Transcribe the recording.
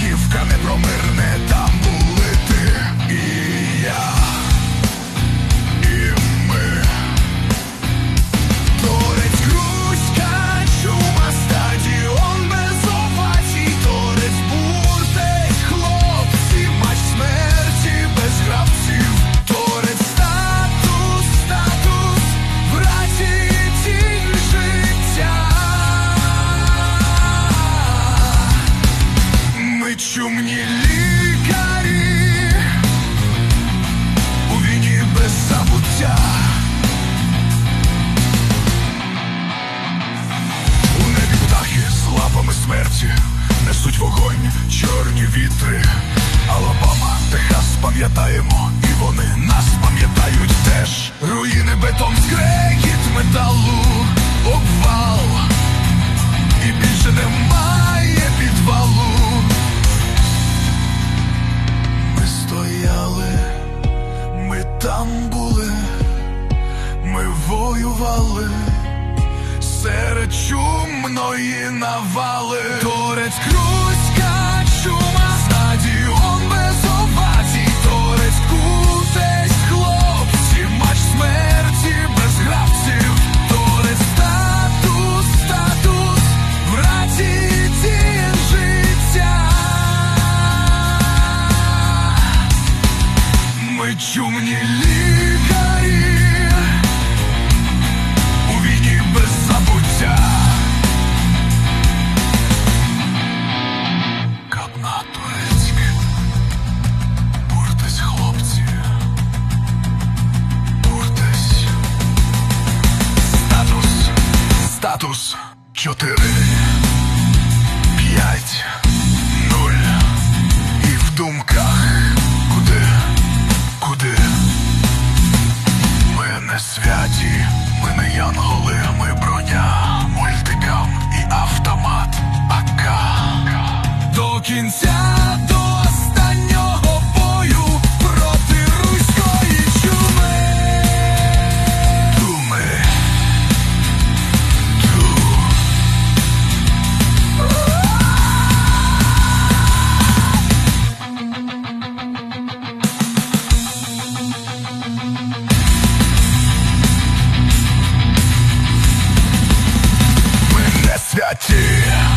You've come Чумні лікарі у війні без забуття. У небі птахи з лапами смерті несуть вогонь, чорні вітри. Алабама, Техас, пам'ятаємо, і вони. Серед чумної навали. Торець Круська чума, стадіон без овацій, торець кутесь хлопці, матч смерті без гравців, торець статус, статус, в раці тінь життя. Ми чумні ліги Статус 4, 5, 0 І в думках. Куди, куди? Ми не святі, ми не янголи, ми броня. Мультикам і автомат. АК До кінця Party.